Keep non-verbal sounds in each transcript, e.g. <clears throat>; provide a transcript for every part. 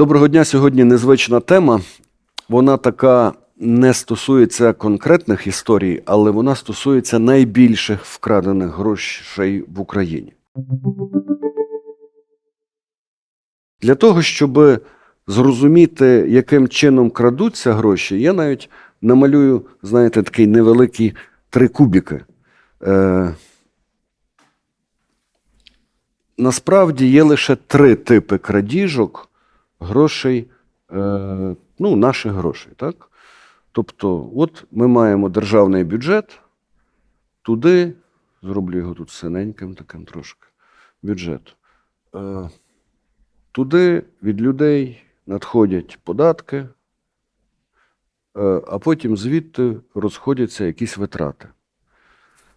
Доброго дня. Сьогодні незвична тема. Вона така не стосується конкретних історій, але вона стосується найбільших вкрадених грошей в Україні. Для того, щоб зрозуміти, яким чином крадуться гроші, я навіть намалюю, знаєте, такий невеликий три кубики. Е, насправді є лише три типи крадіжок грошей, е, ну, наших грошей. Так? Тобто, от ми маємо державний бюджет, туди, зроблю його тут синеньким таким трошки, бюджет. Е, туди від людей надходять податки, е, а потім звідти розходяться якісь витрати.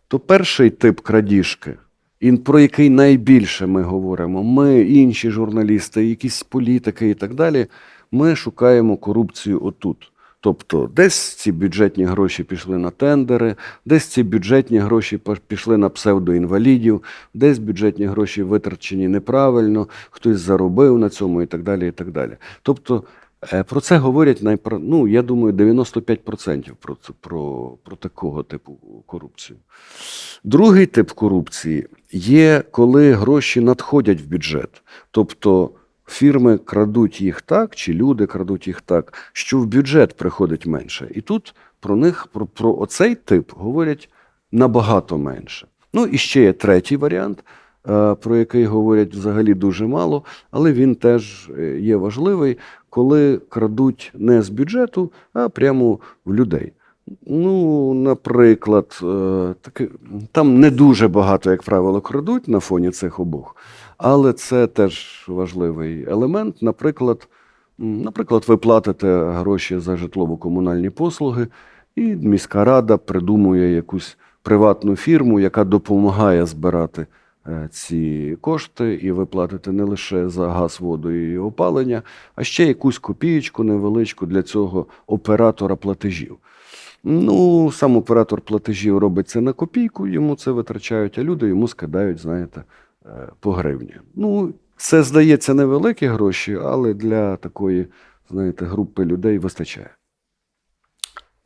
То перший тип крадіжки, і про який найбільше ми говоримо, ми, інші журналісти, якісь політики і так далі, ми шукаємо корупцію отут. Тобто, десь ці бюджетні гроші пішли на тендери, десь ці бюджетні гроші пішли на псевдоінвалідів, десь бюджетні гроші витрачені неправильно, хтось заробив на цьому і так далі. І так далі. Тобто, про це говорять найпро... ну, я думаю, 95% про, про, про такого типу корупцію. Другий тип корупції є, коли гроші надходять в бюджет. Тобто фірми крадуть їх так, чи люди крадуть їх так, що в бюджет приходить менше. І тут про них, про, про оцей тип говорять набагато менше. Ну і ще є третій варіант, е, про який говорять взагалі дуже мало, але він теж е, є важливий, коли крадуть не з бюджету, а прямо в людей. Ну, наприклад, е, таки, там не дуже багато, як правило, крадуть на фоні цих обох, але це теж важливий елемент. Наприклад, наприклад, ви платите гроші за житлово-комунальні послуги, і міська рада придумує якусь приватну фірму, яка допомагає збирати е, ці кошти, і ви платите не лише за газ, воду і опалення, а ще якусь копієчку невеличку для цього оператора платежів. Ну, сам оператор платежів робить це на копійку, йому це витрачають, а люди йому скидають, знаєте, е, по гривні. Ну, це здається невеликі гроші, але для такої, знаєте, групи людей вистачає.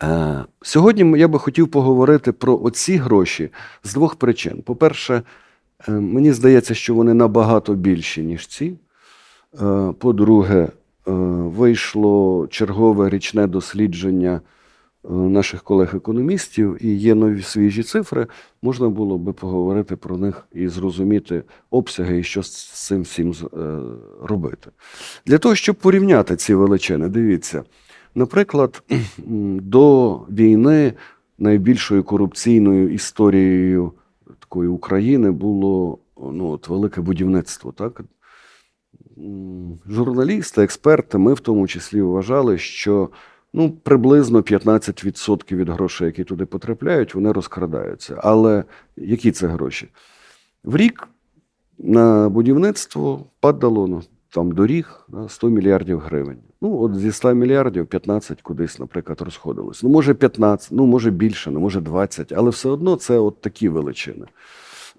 Е, Сьогодні я би хотів поговорити про оці гроші з двох причин. По-перше, е, мені здається, що вони набагато більші, ніж ці. Е, По-друге, е, вийшло чергове річне дослідження е, наших колег-економістів, і є нові свіжі цифри. Можна було би поговорити про них і зрозуміти обсяги і що з цим всім е, робити. Для того, щоб порівняти ці величини, дивіться, наприклад, <clears throat> до війни найбільшою корупційною історією такої України було ну, от, велике будівництво. Так? Журналісти, експерти, ми в тому числі вважали, що ну, приблизно 15% від грошей, які туди потрапляють, вони розкрадаються. Але які це гроші? В рік на будівництво падало ну, там доріг да, 100 мільярдів гривень. Ну, от зі 100 мільярдів 15 кудись, наприклад, розходилось. Ну, може 15, ну, може більше, ну, може 20, але все одно це от такі величини.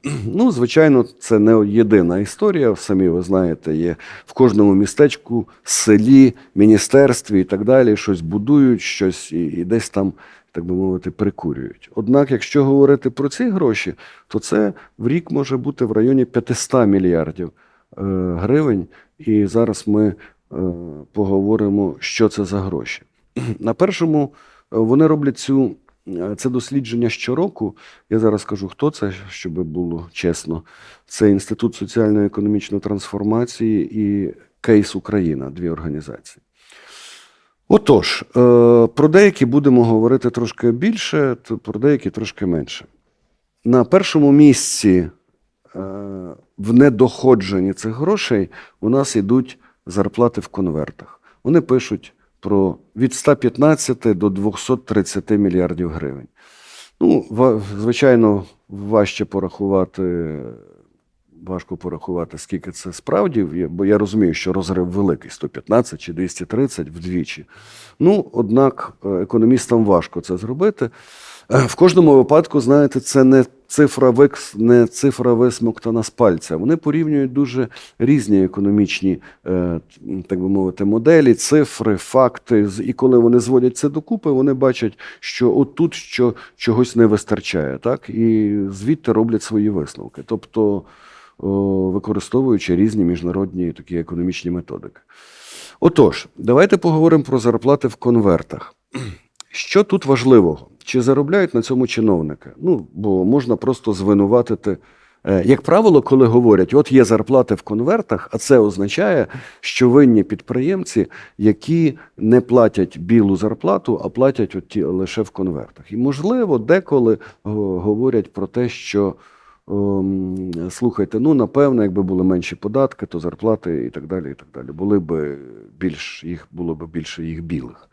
<clears throat> Ну, звичайно, це не єдина історія. Самі ви знаєте, є в кожному містечку, селі, міністерстві і так далі. Щось будують, щось і, і десь там, так би мовити, прикурюють. Однак, якщо говорити про ці гроші, то це в рік може бути в районі 500 мільярдів гривень. І зараз ми е, поговоримо, що це за гроші. <clears throat> На першому е, вони роблять цю. е, Це дослідження щороку. Я зараз скажу, хто це, щоб було чесно. Це Інститут соціально-економічної трансформації і Кейс Україна, дві організації. Отож, е, про деякі будемо говорити трошки більше, про деякі трошки менше. На першому місці е, в недоходженні цих грошей у нас йдуть зарплати в конвертах. Вони пишуть про від 115 до 230 мільярдів гривень. Ну, звичайно, важче порахувати, важко порахувати, скільки це справді, бо я розумію, що розрив великий 115 чи 230 вдвічі. Ну, однак, е, економістам важко це зробити. Е, В кожному випадку, знаєте, це не цифра викс, не цифра висмоктана з пальця. Вони порівнюють дуже різні економічні, е, так би мовити, моделі, цифри, факти. І коли вони зводять це докупи, вони бачать, що отут що чогось не вистачає, так і звідти роблять свої висновки. Тобто використовуючи різні міжнародні такі економічні методики. Отож, давайте поговоримо про зарплати в конвертах. Що тут важливого? Чи заробляють на цьому чиновники? Ну, бо можна просто звинуватити. Е, Як правило, коли говорять, от є зарплати в конвертах, а це означає, що винні підприємці, які не платять білу зарплату, а платять от ті лише в конвертах. І можливо, деколи говорять про те, що слухайте, ну напевно, якби були менші податки, то зарплати і так далі. І так далі. Були б більш їх було б більше їх білих.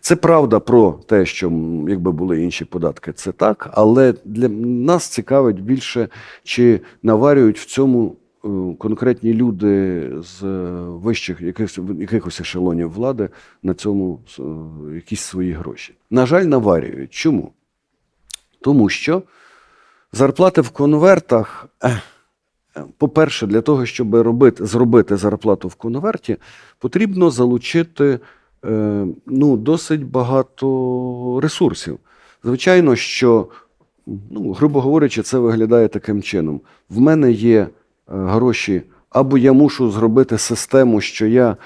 Це правда про те, що якби були інші податки, це так, але для нас цікавить більше, чи наварюють в цьому е, конкретні люди з е, вищих якихось, якихось ешелонів влади на цьому е, якісь свої гроші. На жаль, наварюють. Чому? Тому що зарплати в конвертах. По-перше, для того, щоб робити, зробити зарплату в конверті, потрібно залучити е, ну, досить багато ресурсів. Звичайно, що, ну, грубо говорячи, це виглядає таким чином. В мене є е, гроші, або я мушу зробити систему, що я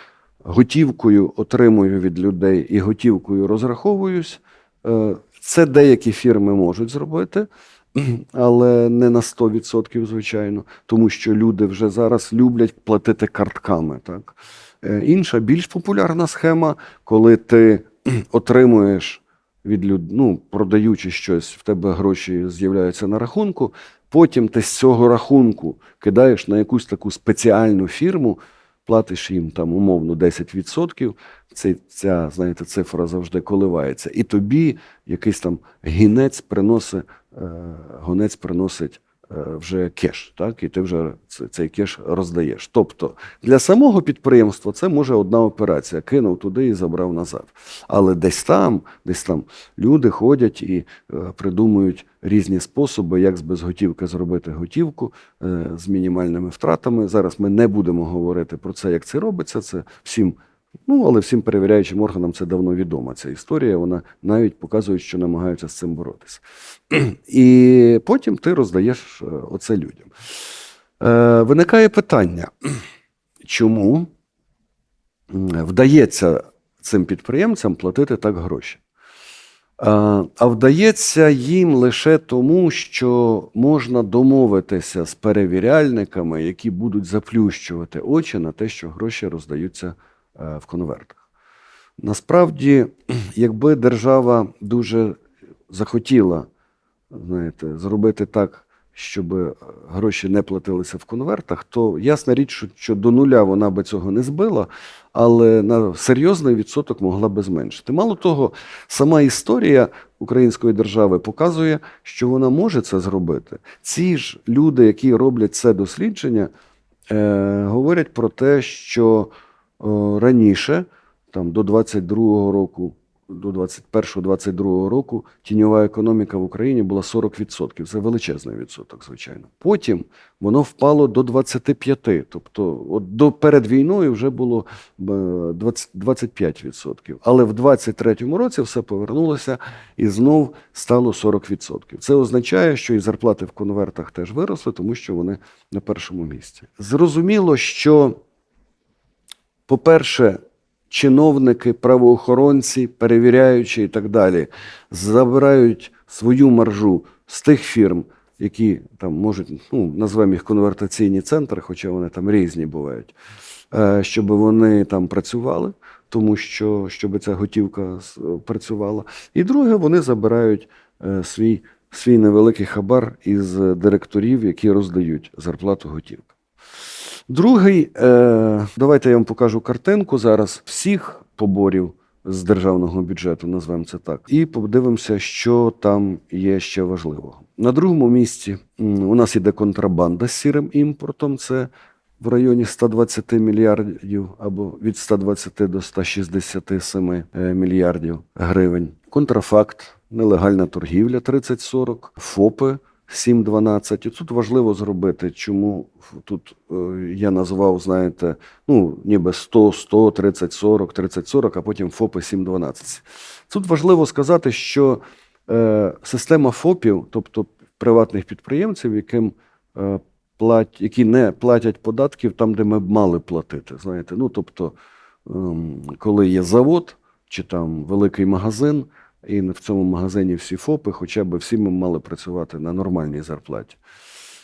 готівкою отримую від людей і готівкою розраховуюсь. Е, Це деякі фірми можуть зробити, але не на 100%, звичайно, тому що люди вже зараз люблять платити картками. Так? Е, Інша більш популярна схема, коли ти <clears throat> отримуєш від люд... ну, продаючи щось, в тебе гроші з'являються на рахунку. Потім ти з цього рахунку кидаєш на якусь таку спеціальну фірму, платиш їм там умовно 10%. Це, ця, знаєте, цифра завжди коливається. І тобі якийсь там гінець приносить, гонець приносить е, вже кеш, так? і ти вже цей кеш роздаєш. Тобто для самого підприємства це може одна операція. Кинув туди і забрав назад. Але десь там, десь там люди ходять і е, придумують різні способи, як з безготівки зробити готівку е, з мінімальними втратами. Зараз ми не будемо говорити про це, як це робиться. Це всім. Ну, але всім перевіряючим органам це давно відома ця історія. Вона навіть показує, що намагаються з цим боротися. <clears throat> І потім ти роздаєш е, оце людям. Е, виникає питання, <clears throat> чому вдається цим підприємцям платити так гроші? А, а вдається їм лише тому, що можна домовитися з перевіряльниками, які будуть заплющувати очі на те, що гроші роздаються е, в конвертах. Насправді, <clears throat> якби держава дуже захотіла знаєте, зробити так, щоб е, гроші не платилися в конвертах, то ясна річ, що, до нуля вона би цього не збила, але на серйозний відсоток могла би зменшити. Мало того, сама історія української держави показує, що вона може це зробити. Ці ж люди, які роблять це дослідження, е, говорять про те, що е, раніше, там до 22-го року, до 21-22 року тіньова економіка в Україні була 40%. Це величезний відсоток, звичайно. Потім воно впало до 25%. Тобто, от до перед війною вже було е, 20, 25%. Але в 23-му році все повернулося і знов стало 40%. Це означає, що і зарплати в конвертах теж виросли, тому що вони на першому місці. Зрозуміло, що, по-перше, чиновники, правоохоронці, перевіряючі і так далі, забирають свою маржу з тих фірм, які там можуть, ну, назвемо їх конвертаційні центри, хоча вони там різні бувають, е, щоб вони там працювали, тому що щоб ця готівка працювала. І друге, вони забирають е, свій, свій невеликий хабар із директорів, які роздають зарплату готівка. Другий, е, давайте я вам покажу картинку зараз всіх поборів з державного бюджету, назвемо це так, і подивимося, що там є ще важливого. На другому місці у нас іде контрабанда з сірим імпортом. Це в районі 120 мільярдів або від 120 до 167 е, мільярдів гривень. Контрафакт, нелегальна торгівля 30-40, ФОПи 7-12. І тут важливо зробити, чому тут е, я назвав, знаєте, ну, ніби 100, 100, 30, 40, 30, 40, а потім ФОПи 7-12. Тут важливо сказати, що е, система ФОПів, тобто приватних підприємців, яким е, плать, які не платять податків там, де ми б мали платити. Знаєте, ну тобто, ем, коли є завод чи там великий магазин, і в цьому магазині всі ФОПи, хоча б всі ми мали працювати на нормальній зарплаті.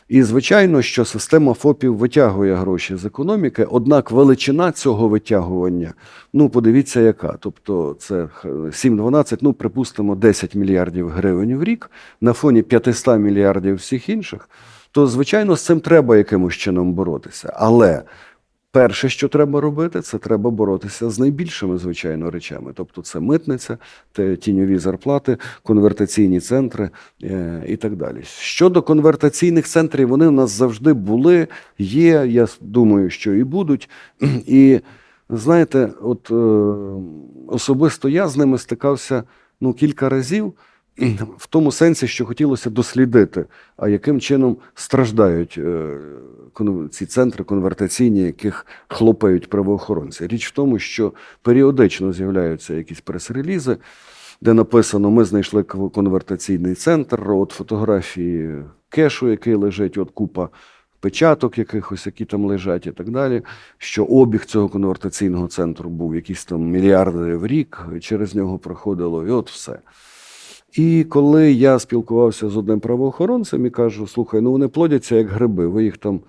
І звичайно, що система ФОПів витягує гроші з економіки, однак величина цього витягування, ну подивіться, яка. Тобто це 7-12, ну припустимо, 10 мільярдів гривень в рік на фоні 500 мільярдів всіх інших, то звичайно з цим треба якимось чином боротися. Але перше, що треба робити, це треба боротися з найбільшими, звичайно, речами. Тобто це митниця, те тіньові зарплати, конвертаційні центри е, і так далі. Щодо конвертаційних центрів, вони в нас завжди були, є. Я думаю, що і будуть. І знаєте, от е, особисто я з ними стикався ну, кілька разів. В тому сенсі, що хотілося дослідити, а яким чином страждають е, ці центри конвертаційні, яких хлопають правоохоронці. Річ в тому, що періодично з'являються якісь прес-релізи, де написано: ми знайшли конвертаційний центр, от фотографії кешу, який лежить, от купа печаток якихось, які там лежать, і так далі. Що обіг цього конвертаційного центру був якісь там мільярди в рік, через нього проходило, і от все. І коли я спілкувався з одним правоохоронцем і кажу: слухай, ну вони плодяться як гриби, ви їх там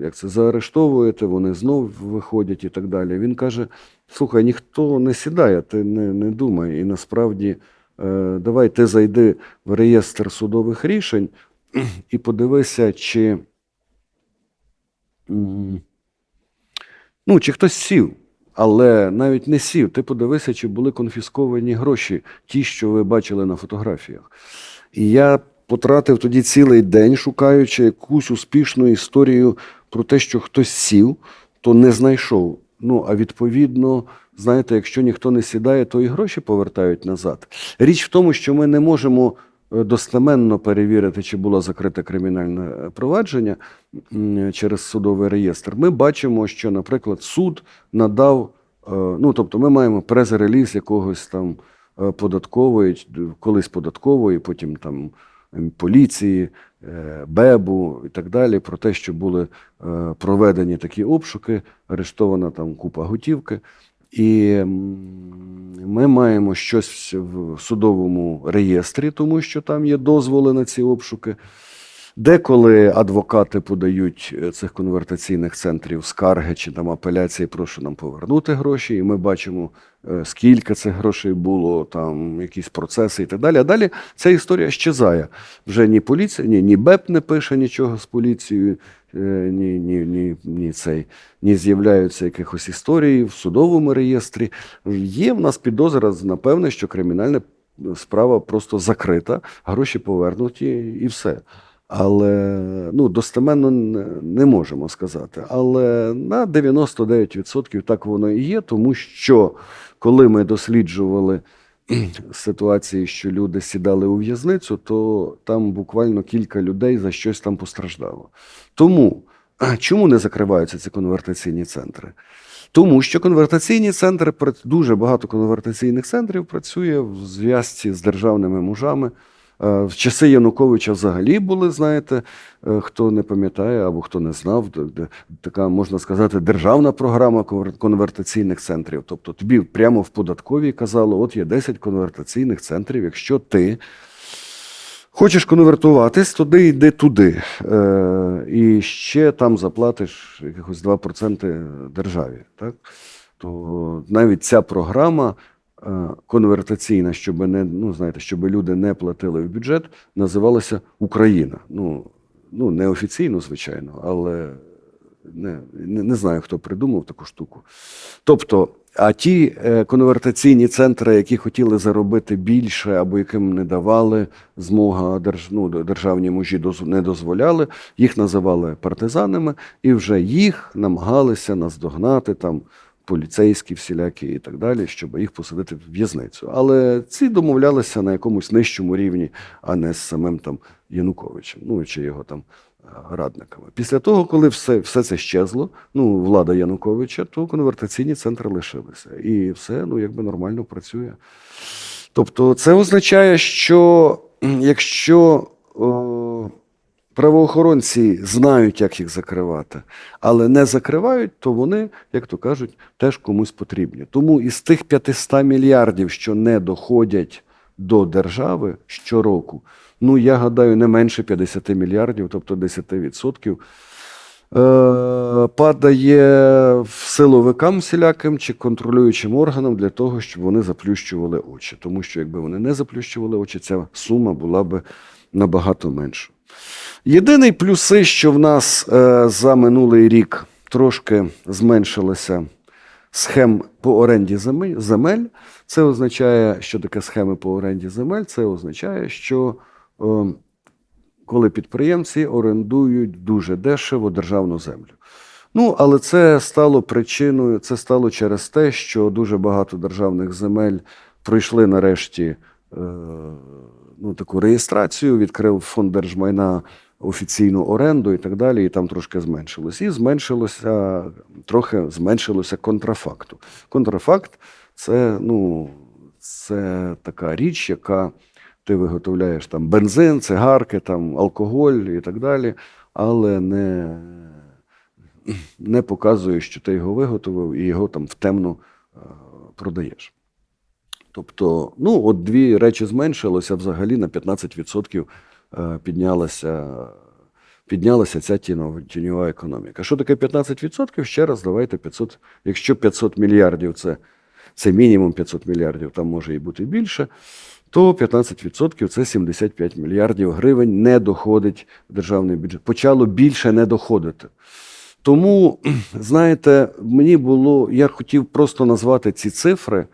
як це заарештовуєте, вони знов виходять і так далі. Він каже: слухай, ніхто не сідає, ти не, не думай. І насправді, е, давай ти зайди в реєстр судових рішень і подивися, чи, ну, чи хтось сів. Але навіть не сів. Ти подивися, чи були конфісковані гроші, ті, що ви бачили на фотографіях. І я потратив тоді цілий день, шукаючи якусь успішну історію про те, що хтось сів, то не знайшов. Ну, а відповідно, знаєте, якщо ніхто не сідає, то і гроші повертають назад. Річ в тому, що ми не можемо достеменно перевірити, чи було закрите кримінальне е, провадження через судовий реєстр. Ми бачимо, що, наприклад, суд надав, е, ну тобто, ми маємо прес-реліз якогось там е, податкової, колись податкової, потім там поліції, е, БЕБу і так далі, про те, що були е, проведені такі обшуки, арештована там купа готівки. І ми маємо щось в судовому реєстрі, тому що там є дозволи на ці обшуки. Деколи адвокати подають е, цих конвертаційних центрів скарги чи там апеляції, прошу нам повернути гроші, і ми бачимо, е, скільки цих грошей було, там якісь процеси і так далі. А далі ця історія щезає. Вже ні поліція, ні, ні БЕП не пише нічого з поліцією, е, ні, ні, ні, ні, цей, ні з'являються якихось історії в судовому реєстрі. Є в нас підозра, напевне, що кримінальна справа просто закрита, гроші повернуті і все. Але ну, достеменно не, можемо сказати. Але на 99% так воно і є, тому що коли ми досліджували <clears throat> ситуації, що люди сідали у в'язницю, то там буквально кілька людей за щось там постраждало. Тому <clears throat> чому не закриваються ці конвертаційні центри? Тому що конвертаційні центри дуже багато конвертаційних центрів працює в зв'язці з державними мужами. Е, В часи Януковича взагалі були, знаєте, е, хто не пам'ятає або хто не знав, така можна сказати державна програма конвертаційних центрів. Тобто тобі прямо в податковій казали, от є 10 конвертаційних центрів. Якщо ти хочеш конвертуватись, тоді йди туди. Е, і ще там заплатиш якихось 2% державі. Так? То навіть ця програма конвертаційна, щоб не ну знаєте, щоб люди не платили в бюджет, називалася Україна. Ну, ну неофіційно, звичайно, але не, не, не знаю, хто придумав таку штуку. Тобто, а ті е, конвертаційні центри, які хотіли заробити більше або яким не давали змога держ, ну, державні мужі доз, не дозволяли, їх називали партизанами, і вже їх намагалися наздогнати там поліцейські всілякі і так далі, щоб їх посадити в в'язницю. Але ці домовлялися на якомусь нижчому рівні, а не з самим там Януковичем, ну чи його там е, радниками. Після того, коли все, все це щезло, ну, влада Януковича, то конвертаційні центри лишилися. І все ну, якби нормально працює. Тобто, це означає, що якщо о, правоохоронці знають, як їх закривати, але не закривають, то вони, як то кажуть, теж комусь потрібні. Тому із тих 500 мільярдів, що не доходять до держави щороку, ну я гадаю, не менше 50 мільярдів, тобто 10%, е, падає силовикам всіляким чи контролюючим органам для того, щоб вони заплющували очі. Тому що якби вони не заплющували очі, ця сума була би набагато менша. Єдиний плюси, що в нас е, за минулий рік трошки зменшилося схем по оренді земель. Це означає, що таке схеми по оренді земель. Це означає, що е, коли підприємці орендують дуже дешево державну землю. Ну, але це стало причиною, це стало через те, що дуже багато державних земель пройшли нарешті е, ну, таку реєстрацію, відкрив фонд держмайна офіційну оренду і так далі, і там трошки зменшилось. І зменшилося, трохи зменшилося контрафакту. Контрафакт це, ну, це така річ, яка ти виготовляєш там бензин, цигарки, там, алкоголь і так далі, але не, не показує, що ти його виготовив і його там в темну е, продаєш. Тобто, ну, от дві речі зменшилося взагалі на 15% е, піднялася, піднялася ця тіньова економіка. Що таке 15%? Ще раз давайте 500, якщо 500 мільярдів це, це мінімум 500 мільярдів, там може і бути більше, то 15% це 75 мільярдів гривень не доходить в державний бюджет. Почало більше не доходити. Тому, <clears throat> знаєте, мені було, я хотів просто назвати ці цифри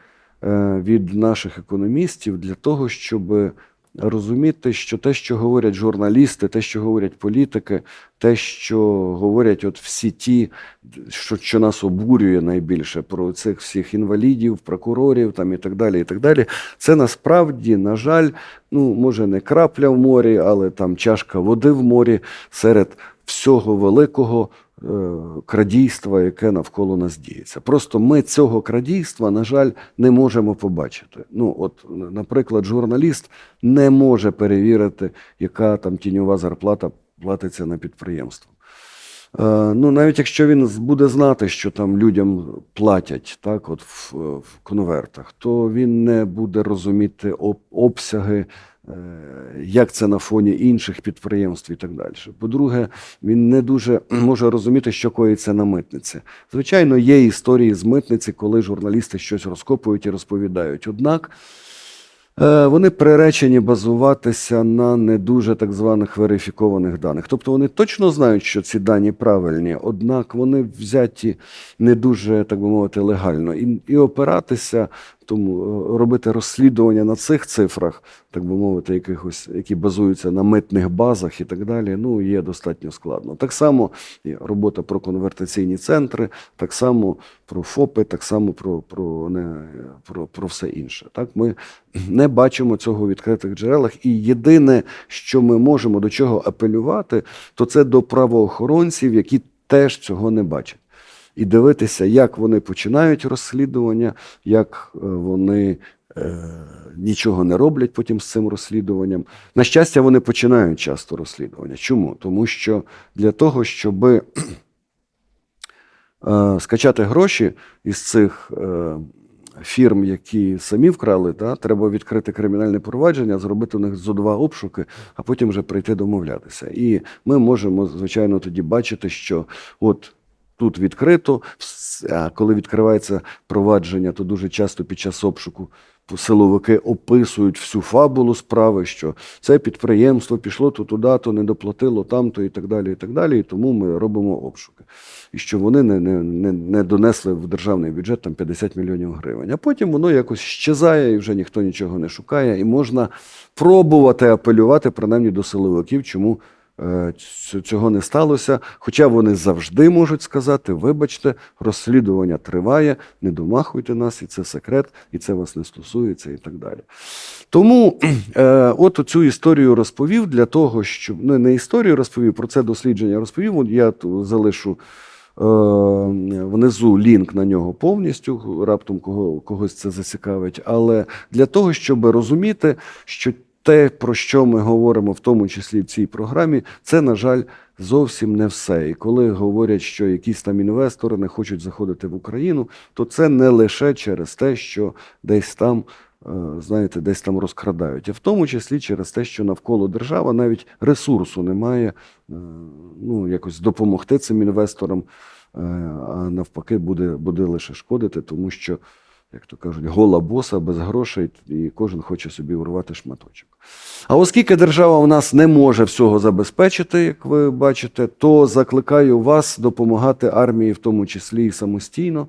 е, від наших економістів для того, щоб розуміти, що те, що говорять журналісти, те, що говорять політики, те, що говорять от всі ті, що, що нас обурює найбільше про цих всіх інвалідів, прокурорів там і так далі, і так далі, це насправді, на жаль, ну може не крапля в морі, але там чашка води в морі серед всього великого е, крадійства, яке навколо нас діється. Просто ми цього крадійства, на жаль, не можемо побачити. Ну, от, наприклад, журналіст не може перевірити, яка там тіньова зарплата платиться на підприємство. Е, Ну, навіть якщо він буде знати, що там людям платять так, от в, в конвертах, то він не буде розуміти об, обсяги, як це на фоні інших підприємств і так далі. По-друге, він не дуже може розуміти, що коїться на митниці. Звичайно, є історії з митниці, коли журналісти щось розкопують і розповідають. Однак Е, Вони приречені базуватися на не дуже так званих верифікованих даних. Тобто вони точно знають, що ці дані правильні, однак вони взяті не дуже, так би мовити, легально. І, і опиратися, тому е, робити розслідування на цих цифрах, так би мовити, якихось, які базуються на митних базах і так далі, ну є достатньо складно. Так само і робота про конвертаційні центри, так само про ФОПи, так само про, про, не, про, про все інше. Так, ми не бачимо цього в відкритих джерелах. І єдине, що ми можемо до чого апелювати, то це до правоохоронців, які теж цього не бачать. І дивитися, як вони починають розслідування, як е, вони е, нічого не роблять потім з цим розслідуванням. На щастя, вони починають часто розслідування. Чому? Тому що для того, щоб е, скачати гроші із цих е, фірм, які самі вкрали, та, треба відкрити кримінальне провадження, зробити у них зо два обшуки, а потім вже прийти домовлятися. І ми можемо, звичайно, тоді бачити, що от. Тут відкрито, а коли відкривається провадження, то дуже часто під час обшуку силовики описують всю фабулу справи, що це підприємство пішло то туди, то не доплатило там-то і так далі. І так далі. І тому ми робимо обшуки. І що вони не, не, не, не донесли в державний бюджет там 50 мільйонів гривень. А потім воно якось щезає, і вже ніхто нічого не шукає, і можна пробувати апелювати принаймні до силовиків, чому цього не сталося. Хоча вони завжди можуть сказати: вибачте, розслідування триває, не домахуйте нас, і це секрет, і це вас не стосується, і так далі. Тому <clears throat> е, от цю історію розповів для того, щоб ну, не історію розповів, про це дослідження розповів. Я залишу е, внизу лінк на нього повністю, раптом кого, когось це зацікавить. Але для того, щоб розуміти, що те, про що ми говоримо, в тому числі в цій програмі, це, на жаль, зовсім не все. І коли говорять, що якісь там інвестори не хочуть заходити в Україну, то це не лише через те, що десь там. е, Знаєте, десь там розкрадають, а в тому числі через те, що навколо держава навіть ресурсу немає, е, ну якось допомогти цим інвесторам, е, а навпаки, буде, буде лише шкодити, тому що, як то кажуть, гола боса без грошей, і кожен хоче собі урвати шматочок. А оскільки держава у нас не може всього забезпечити, як ви бачите, то закликаю вас допомагати армії, в тому числі і самостійно.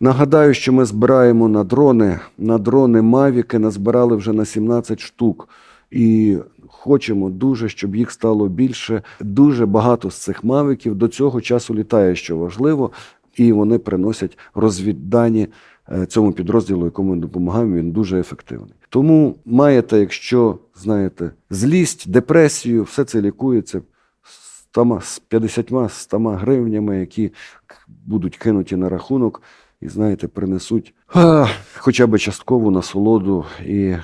Нагадаю, що ми збираємо на дрони, на дрони Мавіки назбирали вже на 17 штук. І хочемо дуже, щоб їх стало більше. Дуже багато з цих мавіків до цього часу літає, що важливо, і вони приносять розвіддані цьому підрозділу, якому ми допомагаємо. Він дуже ефективний. Тому маєте, якщо знаєте, злість, депресію, все це лікується з 50 100 гривнями, які будуть кинуті на рахунок, і знаєте, принесуть а, хоча б часткову насолоду і е,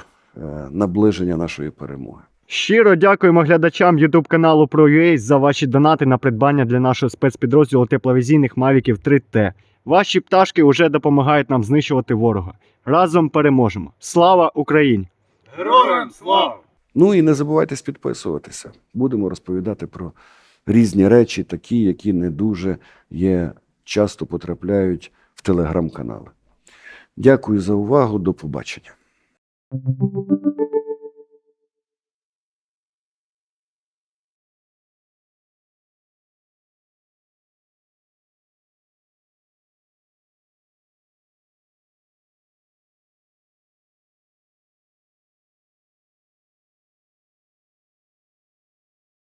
наближення нашої перемоги. Щиро дякуємо глядачам YouTube каналу ProUA за ваші донати на придбання для нашого спецпідрозділу тепловізійних Мавіків 3T. Ваші пташки вже допомагають нам знищувати ворога. Разом переможемо. Слава Україні! Героям слава! Ну і не забувайте підписуватися. Будемо розповідати про різні речі, такі, які не дуже є, часто потрапляють в телеграм-канали. Дякую за увагу. До побачення.